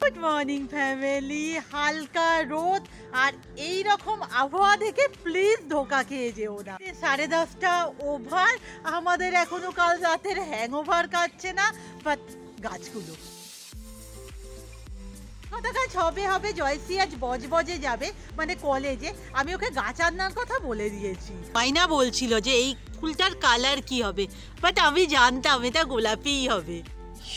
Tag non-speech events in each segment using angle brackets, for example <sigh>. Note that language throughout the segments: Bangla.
গুড মর্নিং ফ্যামিলি হালকা রোদ আর এই রকম আবহাওয়া দেখে প্লিজ ধোকা খেয়ে যেও না। সাড়ে দশটা ওভার আমাদের এখনও কাল রাতের হ্যাং ওভার কাটছে না বাট গাছগুলো। কথা গাছ হবে জয়সি আজ বজবজে যাবে মানে কলেজে। আমি ওকে গাছ আনার কথা বলে দিয়েছি। মাইনা বলছিল যে এই ফুলটার কালার কি হবে? বাট আমি জানতাম, এটা গোলাপিই হবে।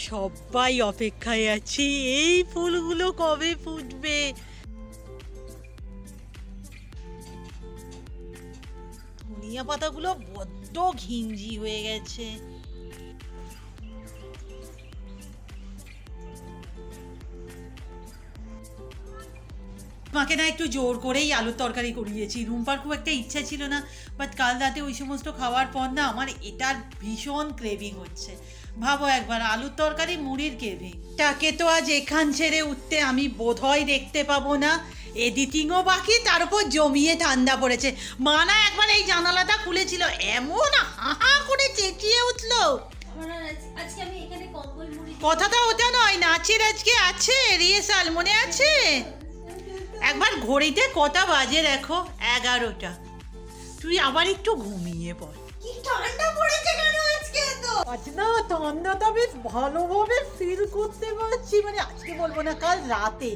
সবাই অপেক্ষায় আছি, এই ফুলগুলো কবে ফুটবে? ধনিয়া পাতাগুলো বড্ড ঘিঞ্জি হয়ে গেছে। মাকে না একটু জোর করেই আলুর তরকারি করিয়েছি। রুম্পার খুব একটা ইচ্ছা ছিল না বাট কাল রাতে ওই সমস্ত খাওয়ার পর না আমার এটার ভীষণ ক্রেভিং হচ্ছে। ভাবো একবার, আলুর তরকারি, মুড়ির ক্রেভিং তাকে তো আজ এখান ছেড়ে উঠতে আমি বোধহয় দেখতে পাবো না। এডিটিংও বাকি, তার উপর জমিয়ে ঠান্ডা পড়েছে। মা না একবার এই জানালাটা খুলেছিল, এমন হাহা করে চেঁচিয়ে উঠল। কথাটা ওটা নয়, নাচের আজকে আছে রিহার্সাল মনে আছে? একবার ঘড়িতে কটা বাজে দেখো? এগারোটা। তুই আবার একটু ঘুমিয়ে পড়। কি ঠান্ডা পড়েছে কেন আজকে এত? আজ না ঠান্ডাটা বেশ ভালোভাবে ফিল করতে পারছি। মানে আজকে বলব না কাল রাতে।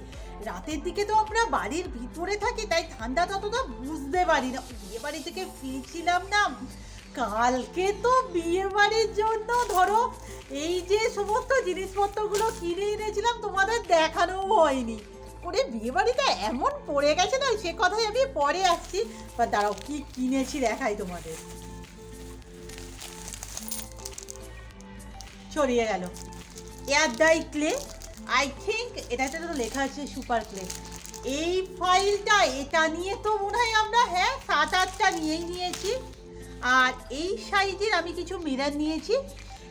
রাতের দিকে তো আমরা বাড়ির ভিতরে থাকি তাই ঠান্ডাটা ততটা বুঝতে পারি না। বিয়ে বাড়ি থেকে ফিরছিলাম না। কালকে তো বিয়ে বাড়ির জন্য ধরো এই যে সমস্ত জিনিসপত্রগুলো কিনে এনেছিলাম তোমাদের দেখানো হয়নি। করে বিয়ে বাড়িটা এমন পড়ে গেছে না, সে কথাই আমি পরে আসছি। বা দাঁড়াও, কি কিনেছি দেখাই তোমাদের। ছড়িয়ে গেল। এয়ার দাই ক্লে আই থিঙ্ক এটাতে তো লেখা আছে সুপার ক্লে এই ফাইলটা এটা নিয়ে তো মনে হয় আমরা হ্যাঁ সাত আটটা নিয়েই নিয়েছি। আর এই সাইজের আমি কিছু মিরার নিয়েছি।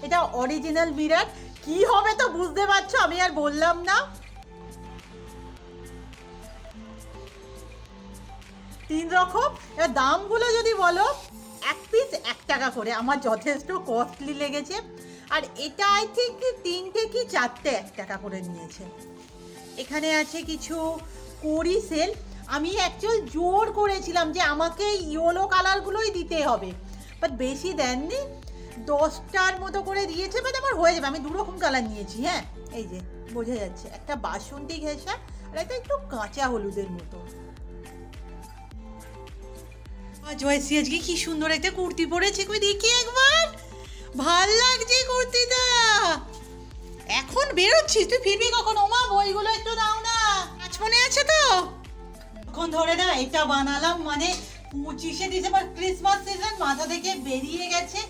এটা অরিজিনাল মিরার কি হবে তো বুঝতে পারছ? আমি আর বললাম না। তিন রকম? এবার দামগুলো যদি বলো, এক পিস এক টাকা করে। আমার যথেষ্ট কস্টলি লেগেছে। আর এটা আই থিঙ্ক তিনটে কি চারটে এক টাকা করে নিয়েছে। এখানে আছে কিছু করি সেল। আমি অ্যাকচুয়াল জোর করেছিলাম যে আমাকে ইয়েলো কালারগুলোই দিতে হবে। বাট বেশি দেননি। দশটার মতো করে দিয়েছে বাট আমার হয়ে যাবে। আমি দু রকম কালার নিয়েছি হ্যাঁ? এই যে, বোঝা যাচ্ছে। একটা বাসন্তী ঘেঁষা আর একটা একটু কাঁচা হলুদের মতো। জয়সি আজকে কি সুন্দর একটা কুর্তি পরেছে কই দেখি একবার। ভালো লাগছে কুর্তিটা। এখন বেরোচ্ছিস? তুই ফিরবি কখন? ওমা, বইগুলো একটু দাও না। আজ মনে আছে তো? এখন ধরে না, এটা বানালাম মানে পঁচিশে ডিসেম্বর ক্রিসমাস সিজন, মাথা থেকে বেরিয়ে গেছে।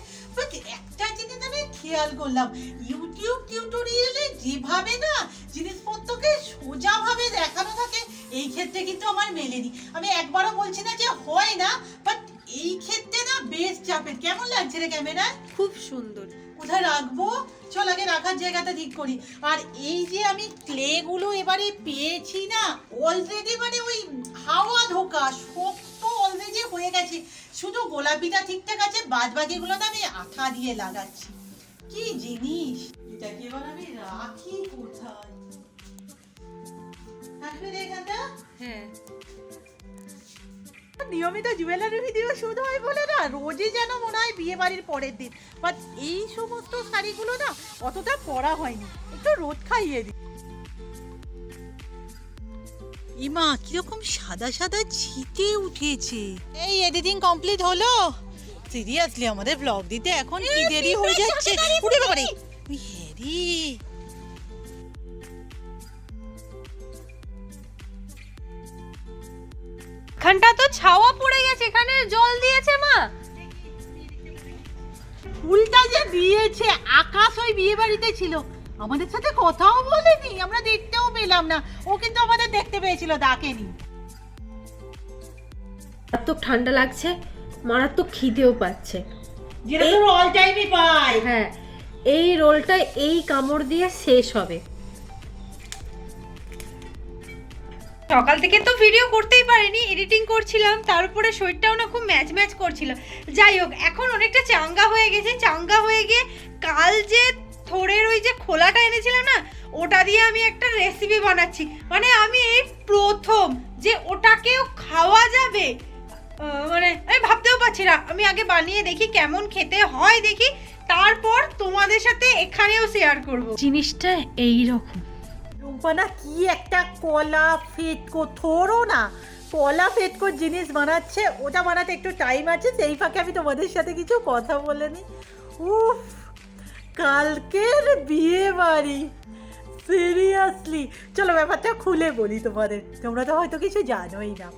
একটা জিনিস আমি খেয়াল করলাম, ইউটিউব টিউটোরিয়ালে যেভাবে না জিনিসপত্রকে সোজাভাবে দেখানো থাকে এই ক্ষেত্রে কিন্তু আমার মেলেনি। আমি একবারও বলছি না যে হয় না বাট এই ক্ষেত্রে না বেশ চাপের। কেমন লাগছে রে ক্যামেরা খুব সুন্দর। কোথায় রাখব? চল আগে রাখার জায়গাটা ঠিক করি। আর এই যে আমি ক্লেগুলো এবারে পেয়েছি না অলরেডি মানে ওই হাওয়া ধোকা শক্ত অলরেডি হয়ে গেছে। শুধু গোলাপিটা ঠিকঠাক আছে বাদ বাকিগুলো তো আমি আঠা দিয়ে লাগাচ্ছি। কি জিনিস? এটা কি এবার আমি রাখি কোথায়? হ্যাঁ। নিয়মিত জুয়েলারি ভিডিও শুট হয় বলে না রোজই যেন মনে হয় বিয়ে বাড়ির পরের দিন। বাট এই সমস্ত শাড়িগুলো না অতটা পরা হয়নি। একটু রোদ খাইয়ে দিই। ইমা কীরকম সাদা সাদা ছিটে উঠেছে। এই এডিটিং কমপ্লিট হলো। সিরিয়াসলি আমাদের ব্লগ দিতে এখন কি দেরি হয়ে যাচ্ছে? উঠে বাবারে। ওই এখানটা তো ছাওয়া পড়ে গেছে এখানে জল দিয়েছে মা। ফুলটা যে দিয়েছে আকাশ ওই বিয়ে বাড়িতে ছিল। আমাদের সাথে কথাও বলেনি আমরা দেখতেও পেলাম না। ও কিন্তু আমাদের দেখতে পেয়েছিল ডাকেনি। মারাত্মক ঠান্ডা লাগছে মারাত্মক খিদেও পাচ্ছে। যেটা তোর অল টাইমই পাই হ্যাঁ এই রোলটা এই কামড় দিয়ে শেষ হবে। সকাল থেকে তো ভিডিও করতেই পারিনি এডিটিং করছিলাম, তার উপরে শরীরটাও না খুব ম্যাচ ম্যাচ করছিল। যাই হোক, এখন অনেকটা চাঙ্গা হয়ে গেছে, চাঙ্গা হয়ে গিয়ে কাল যে থোড়ের ওই যে খোলাটা এনেছিলাম না, ওটা দিয়ে আমি একটা রেসিপি বানাচ্ছি। মানে আমি এই প্রথম যে ওটাকেও খাওয়া যাবে মানে আমি ভাবতেও পারছি না। আমি আগে বানিয়ে দেখি কেমন খেতে হয় দেখি, তারপর তোমাদের সাথে এখানেও শেয়ার করব। জিনিসটা এই রকম রুম্পানা কি একটা কলা ফেটকো থোড়ো না। কলা ফেটকোর জিনিস বানাচ্ছে, ওটা বানাতে একটু টাইম আছে, সেই ফাঁকে আমি তোমাদের সাথে কিছু কথা বলে নিই। উফ, কালকের বিয়ে বাড়ি সিরিয়াসলি চলো ব্যাপারটা খুলে বলি তোমাদের। তোমরা তো হয়তো কিছু জানোই না।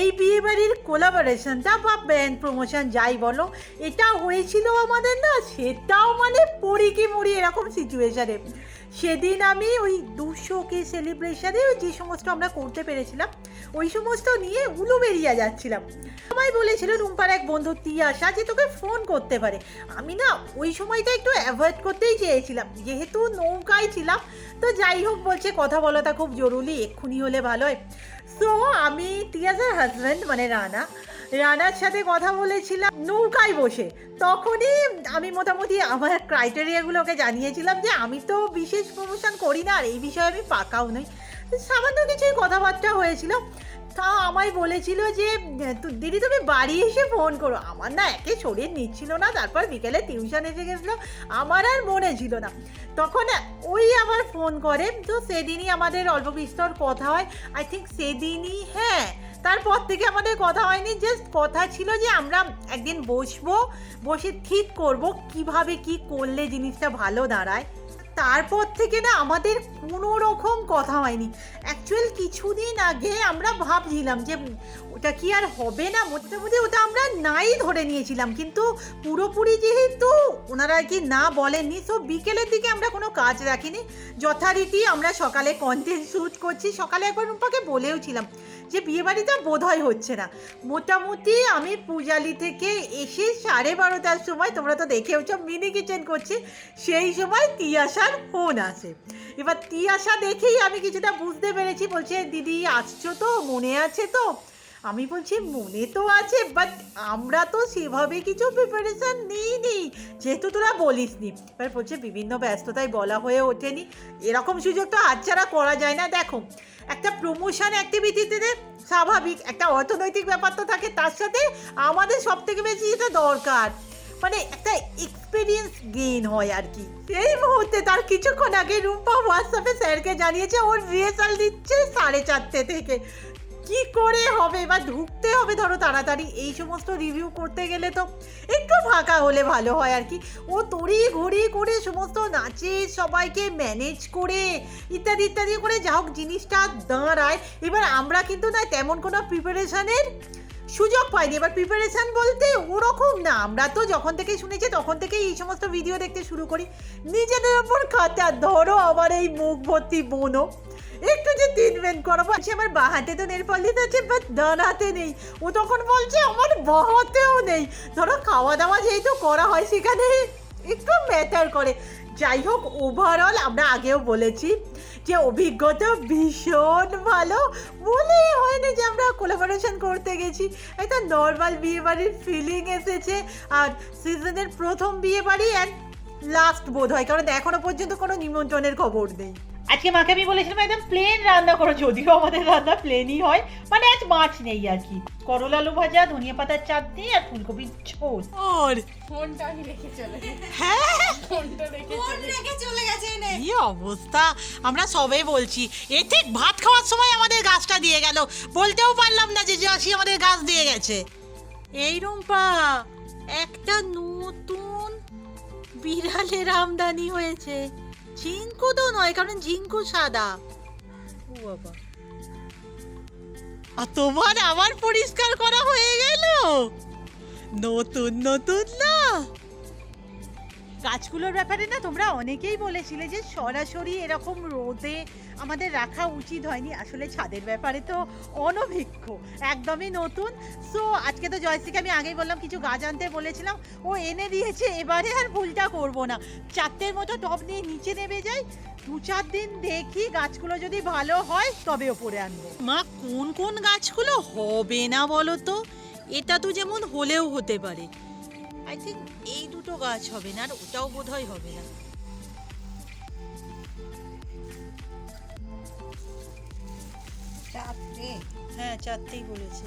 এই বিয়ে বাড়ির কোলাবোরেশনটা বা ব্যান্ড প্রমোশন যাই বলো এটা হয়েছিল আমাদের না, সেটাও মানে পড়ি কি মরি এরকম সিচুয়েশানে সেদিন আমি ওই দুশো কে সেলিব্রেশনে যে সমস্ত আমরা করতে পেরেছিলাম, ওই সমস্ত নিয়ে উলুবেরিয়া যাচ্ছিলাম। সবাই বলেছিল, রুম্পার এক বন্ধু তিয়াশা যে তোকে ফোন করতে পারে। আমি না ওই সময়টা একটু অ্যাভয়েড করতেই চেয়েছিলাম, যেহেতু নৌকায় ছিলাম, তো যাই হোক বলছে, কথা বলাটা খুব জরুরি, এক্ষুনি হলে ভালো হয়। সো আমি তিয়াশার হাজব্যান্ড মানে রানা, রানার সাথে কথা বলেছিলাম, নৌকায় বসে। তখনই আমি মোটামুটি আমার ক্রাইটেরিয়াগুলোকে জানিয়েছিলাম যে আমি তো বিশেষ প্রমোশন করি না, আর এই বিষয়ে আমি পাকাও নই। সামান্য কিছুই কথাবার্তা হয়েছিল। তা আমায় বলেছিল যে দিদি তুমি বাড়ি এসে ফোন করো। আমার না একে শরীর নিচ্ছিল না, তারপর বিকেলে টিউশন এসে গেছিল। আমার আর মনে ছিল না। তখন ওই আবার ফোন করে। তো সেদিনই আমাদের অল্প বিস্তর কথা হয়। আই থিঙ্ক সেদিনই হ্যাঁ তারপর থেকে আমাদের কথা হয়নি জাস্ট কথা ছিল যে আমরা একদিন বসবো, বসে ঠিক করব কীভাবে কি করলে জিনিসটা ভালো দাঁড়ায়। তারপর থেকে না আমাদের কোনো রকম কথা হয়নি। অ্যাকচুয়াল কিছুদিন আগে আমরা ভাবছিলাম যে ওটা কি আর হবে না? মোটামুটি ওটা আমরা নাই ধরে নিয়েছিলাম। কিন্তু পুরোপুরি যেহেতু ওনারা আর কি না বলেননি সো বিকেলের দিকে আমরা কোনো কাজ রাখিনি। যথারীতি আমরা সকালে কন্টেন্ট শ্যুট করছি। সকালে একবার রূপাকে বলেও ছিলাম যে বিয়েবাড়িটা বোধহয় হচ্ছে না। মোটামুটি আমি পূজালি থেকে এসে সাড়ে বারোটার সময়, তোমরা তো দেখেওছ, মিনি কিচেন করছি, সেই সময় তিয়াশার ফোন আসে। এবার তিয়াশা দেখেই আমি কিছুটা বুঝতে পেরেছি, বলছে, দিদি, আসছো তো? মনে আছে তো? আমি বলছি, মনে তো আছে বাট আমরা তো সেভাবে কিছু প্রিপারেশন নিইনি। যেহেতু তোরা বলিস নি এবার বলছে বিভিন্ন ব্যস্ততায় বলা হয়ে ওঠেনি। এরকম সুযোগ তো হাতছাড়া করা যায় না। দেখো, একটা প্রমোশন অ্যাক্টিভিটিতে স্বাভাবিক, একটা অর্থনৈতিক ব্যাপার তো থাকে, তার সাথে আমাদের সব থেকে বেশি যেটা দরকার মানে একটা এক্সপিরিয়েন্স গেইন হয় আর কি। এই মুহূর্তে তার কিছুক্ষণ আগে রুম্পা হোয়াটসঅ্যাপে স্যারকে জানিয়েছে, ওর রিহার্সাল দিচ্ছে সাড়ে চারটে থেকে। কি করে হবে? বা ঢুকতে হবে ধরো তাড়াতাড়ি। এই সমস্ত রিভিউ করতে গেলে তো একটু ফাঁকা হলে ভালো হয় আর কি। ও তড়ি ঘড়ি করে সমস্ত নাচে সবাইকে ম্যানেজ করে, ইত্যাদি ইত্যাদি করে যা হোক জিনিসটা দাঁড়ায়। এবার আমরা কিন্তু না তেমন কোনো প্রিপারেশনের সুযোগ পাইনি। এবার প্রিপারেশান বলতে ওরকম না। আমরা তো যখন থেকে শুনেছি তখন থেকে এই সমস্ত ভিডিও দেখতে শুরু করি। নিজেদের ওপর খাতা ধরো আমার এই মুখ ভর্তি বোনো একটু যে ট্রিটমেন্ট করাবো আছে আমার বাঁ হাতে তো নেল পলিশ আছে বাট ডান হাতে নেই। ও তখন বলছে, আমার বাঁ নেই। ধরো খাওয়া দাওয়া যেহেতু করা হয় সেখানে একটু ম্যাটার করে। যাই হোক ওভারঅল আমরা আগেও বলেছি যে অভিজ্ঞতা ভীষণ ভালো। মনে হয় না যে আমরা কোলাবোরেশন করতে গেছি। একটা নর্মাল বিয়ে বাড়ির ফিলিং এসেছে। আর সিজনের প্রথম বিয়ে বাড়ি অ্যান্ড লাস্ট বোধ হয় কারণ এখনও পর্যন্ত কোনো নিমন্ত্রণের খবর নেই। আজকে মাকে আমি বলেছিলাম একদম প্লেন রান্না করো যদিও আমাদের রান্না প্লেনই হয়। মানে আজ মাছ নেই আর কি। করলা আলু ভাজা ধনিয়া পাতার চাটনি আর ফুলকপির ঝোল। আর ফোনটা আমি রেখে চলে হ্যাঁ? ফোনটা রেখে ফোন রেখে চলে গেছে এনে। কি অবস্থা? আমরা সবে বলছি এ ঠিক ভাত খাওয়ার সময় আমাদের গাছটা দিয়ে গেল। বলতেও পারলাম না যে জাসি আমাদের গাছ দিয়ে গেছে। এই রুম্পা একটা নতুন বিড়ালের আমদানি হয়েছে। ঝিঙ্কু তো নয়, কারণ জিঙ্কু সাদা। ও বাবা। আর তোমার আবার পরিষ্কার করা হয়ে গেল? নতুন নতুন না? গাছগুলোর ব্যাপারে না তোমরা অনেকেই বলেছিলে যে সরাসরি এরকম রোদে আমাদের রাখা উচিত হয়নি। আসলে ছাদের ব্যাপারে তো অনভিজ্ঞ, একদমই নতুন। সো আজকে তো জয়শ্রীকে আমি আগেই বললাম, কিছু গাছ আনতে বলেছিলাম। ও এনে দিয়েছে, এবারে আর ভুলটা করব না। চারটের মতো টব নিয়ে নিচে নেমে যাই। দু চার দিন দেখি গাছগুলো যদি ভালো হয়, তবে ওপরে আনব। মা, কোন কোন গাছগুলো হবে না বলো তো? এটা তো যেমন হলেও হতে পারে। আই থিঙ্ক এই দুটো গাছ হবে না, আর ওটাও বোধহয় হবে না। চারটে। হ্যাঁ চারটেই বলেছে।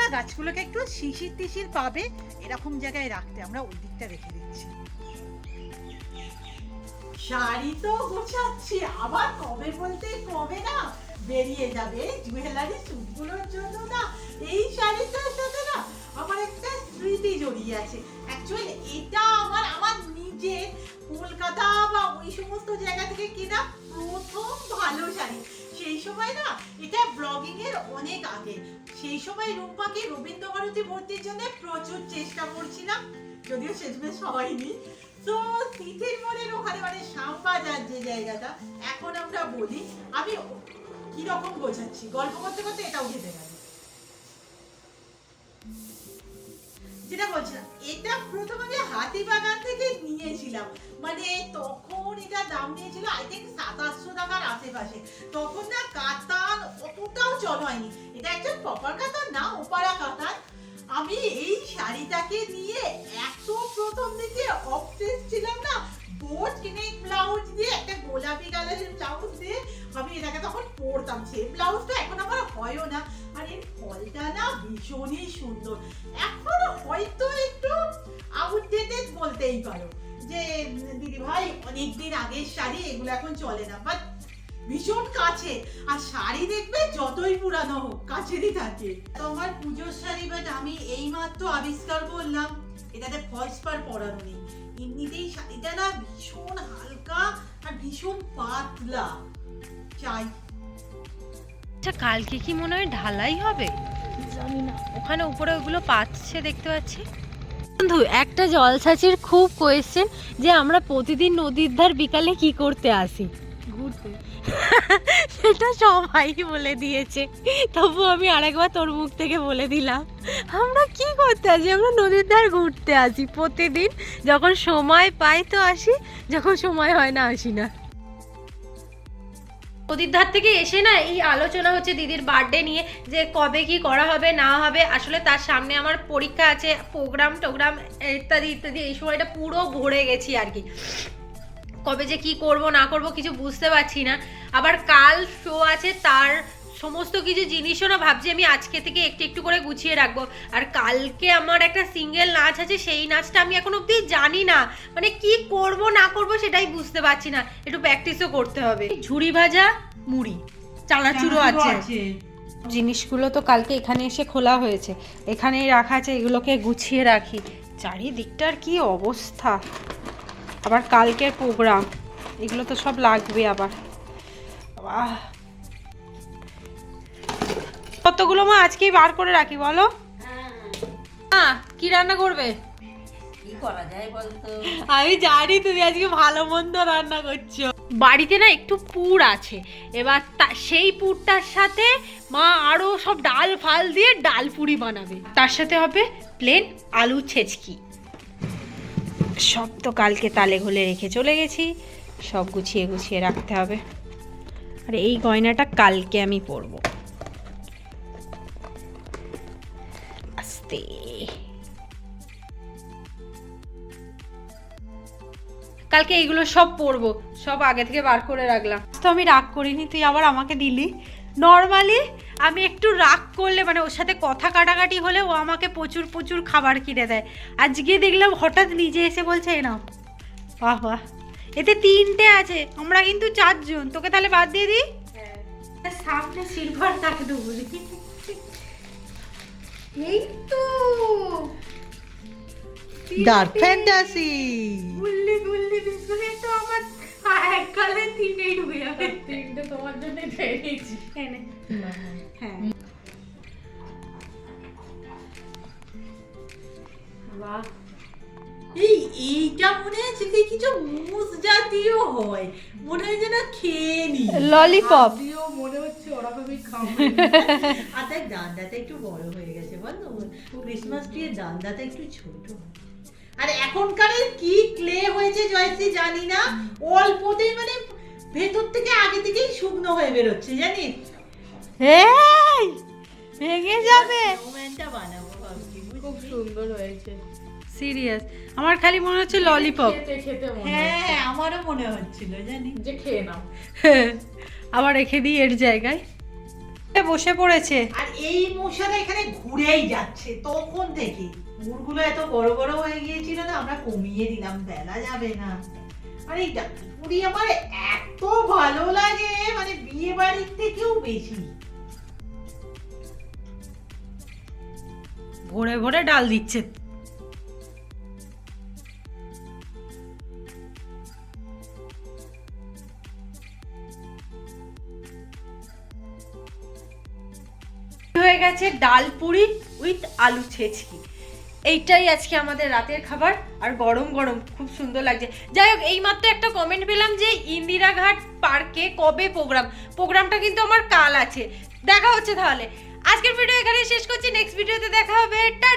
না, গাছগুলোকে একটু শিশির টিশির পাবে, এরকম জায়গায় রাখতে। আমরা ওই দিকটা রেখে দিচ্ছি। শাড়ি তো গোছাচ্ছি, আবার কবে বলতে কবে না? বেরিয়ে যাবে। জুয়েলারি স্যুটগুলোর জন্য না, এই শাড়ি একটা স্মৃতি জড়িয়ে আছে। অ্যাকচুয়ালি এটা আমার আমার নিজের কলকাতা বা ওই সমস্ত জায়গা থেকে কেনা প্রথম ভালো শাড়ি। সেই সময় না, এটা ব্লগিং এর অনেক আগে। সেই সময় রূপাকে রবীন্দ্র ভারতী ভর্তির জন্য প্রচুর চেষ্টা করছিলাম, যদিও শেষমেশ হয়নি। তো তিথির মোড়ের ওখানে মানে শ্যামবাজার যে জায়গাটা, এখন আমরা বলি, আমি কীরকম বোঝাচ্ছি? গল্প করতে করতে এটাও ঘেটে গেল বলছিলাম এটা প্রথম আমি হাতিবাগান থেকে নিয়েছিলাম। মানে তখন এটা দাম নিয়েছিল আই থিঙ্ক টাকার আশেপাশে। তখন না কাতান অতটাও চল হয়নি। এটা একটা প্রপার কাতান না ওপারা কাতান আমি এই শাড়িটাকে নিয়ে এত প্রথম দিকে অবসেস ছিলাম না বোট কিনে ব্লাউজ দিয়ে, একটা গোলাপি কালারের ব্লাউজ দিয়ে আমি এটাকে তখন পরতাম। সেই ব্লাউজটা এখন আমার হয়ও না। আর এর ফলটা না ভীষণই সুন্দর। এখন হয়তো একটু আউটডেটেড বলতেই পারো যে দিদি ভাই অনেকদিন আগের শাড়ি, এগুলো এখন চলে না। বাট ভীষণ কাছে। আর শাড়ি দেখবে যতই পুরানো হোক, কাছেরই থাকে। তো আমার পুজোর শাড়ি বাট আমি এইমাত্র আবিষ্কার করলাম। এটাতে ফলস পার পরানো নেই। এমনিতেই শাড়িটা না ভীষণ হালকা আর ভীষণ পাতলা। চাই। আচ্ছা কালকে কি মনে হয় ঢালাই হবে? জানি না। ওখানে উপরে ওগুলো পাচ্ছে দেখতে পাচ্ছি। বন্ধু একটা জলসাচির খুব কোয়েশ্চেন যে আমরা প্রতিদিন নদীর ধার বিকালে কি করতে আসি? ঘুরতে। <laughs> সেটা সবাই বলে দিয়েছে। তবু আমি আরেকবার তোর মুখ থেকে বলে দিলাম। আমরা কি করতে আসি? আমরা নদীর ধার ঘুরতে আসি প্রতিদিন। যখন সময় পাই তো আসি যখন সময় হয় না আসি না। নদীর ধার থেকে এসে না এই আলোচনা হচ্ছে দিদির বার্থডে নিয়ে, যে কবে কি করা হবে, না হবে। আসলে তার সামনে আমার পরীক্ষা আছে প্রোগ্রাম টোগ্রাম, ইত্যাদি ইত্যাদি, এই সময়টা পুরো ভরে গেছি আর কি। কবে যে কি করব, না করব কিছু বুঝতে পারছি না। আবার কাল শো আছে, তার সমস্ত কিছু জিনিসও না ভাবছি আমি আজকে থেকে একটু একটু করে গুছিয়ে রাখব। আর কালকে আমার একটা সিঙ্গেল নাচ আছে সেই নাচটা আমি এখন অবধি জানি না। মানে কি করব না করব সেটাই বুঝতে পারছি না। একটু প্র্যাকটিসও করতে হবে। ঝুড়ি ভাজা মুড়ি। চানাচুরও আছে। জিনিসগুলো তো কালকে এখানে এসে খোলা হয়েছে। এখানেই রাখা আছে এগুলোকে গুছিয়ে রাখি। চারিদিকটার কি অবস্থা? আবার কালকের প্রোগ্রাম এগুলো তো সব লাগবে আবার। আহ। কতগুলো মা আজকেই বার করে রাখি বলো। হ্যাঁ। কি রান্না করবে? কি করা যায় বলতো? আমি জানি তুমি আজকে ভালো মন্দ রান্না করছ। বাড়িতে না একটু পুর আছে। এবার তা- সেই পুরটার সাথে মা আরও সব ডাল ফাল দিয়ে ডাল পুরি বানাবে। তার সাথে হবে প্লেন আলু ছেচকি। সব তো কালকে তালে ঘোলে রেখে চলে গেছি। সব গুছিয়ে গুছিয়ে রাখতে হবে। আর এই গয়নাটা কালকে আমি পরবো। কালকে এইগুলো সব পরবো, সব আগে থেকে বার করে রাখলাম। তো আমি রাগ করিনি, তুই আবার আমাকে দিলি। নর্মালি আমি একটু রাগ করলে মানে ওর সাথে কথা কাটাকাটি হলে ও আমাকে প্রচুর প্রচুর খাবার কিনে দেয়। আজকে দেখলাম হঠাৎ নিজে এসে বলছে এ নাও। বাহ বাহ। এতে তিনটে আছে, আমরা কিন্তু চারজন। তোকে তাহলে বাদ দিয়ে দিই? সামনে সিলভার থাকবে বলি এই তো। ডার্ক ফ্যান্টাসি গুল্লি গুল্লি বিস্কুট তো আমার এককালে তিনটেই ঢুকে যাবে। তিনটে তোমার জন্য পেয়েছি হ্যাঁ বাহ। এই এইটা মনে হচ্ছে কিছু মুস জাতীয় হয়। মনে হয় যেন খেয়ে নি। ললিপপ দিও মনে হচ্ছে ওরকমই খাব। আর তার ডান্ডাটা একটু বড় হয়ে গেছে বলো ক্রিসমাস ট্রি এর একটু ছোট। আর এখনকার কি ক্লে হয়েছে জয়শ্রী জানি না অল্পতেই মানে ভেতর থেকে আগে থেকেই শুকনো হয়ে বেরোচ্ছে জানিস? এই ভেঙে যাবে। স্নোম্যানটা বানাবো খুব সুন্দর হয়েছে। সিরিয়াস আমার খালি মনে হচ্ছে ললিপপ হ্যাঁ আমারও মনে হচ্ছিল জানি যে খেয়ে নাও। আবার রেখে দিই এর জায়গায়। বসে পড়েছে। আর এই মশাটা এখানে ঘুরেই যাচ্ছে তখন থেকে। মুড়গুলো এত বড় বড় হয়ে গিয়েছিল না আমরা কমিয়ে দিলাম বেলা যাবে না। আর এই পুরি আমার এত ভালো লাগে মানে বিয়ে বাড়ির থেকেও বেশি। ভোরে ভোরে ডাল দিচ্ছে। হয়ে গেছে ডাল পুরি উইথ আলু ছেচকি। এইটাই আজকে আমাদের রাতের খাবার, আর গরম গরম, খুব সুন্দর লাগছে। যাই হোক, এইমাত্র একটা কমেন্ট পেলাম যে ইন্দিরাঘাট পার্কে কবে প্রোগ্রাম প্রোগ্রামটা কিন্তু আমার কাল আছে। দেখা হচ্ছে তাহলে। আজকের ভিডিও এখানে শেষ করছি। নেক্সট ভিডিওতে দেখা হবে। টা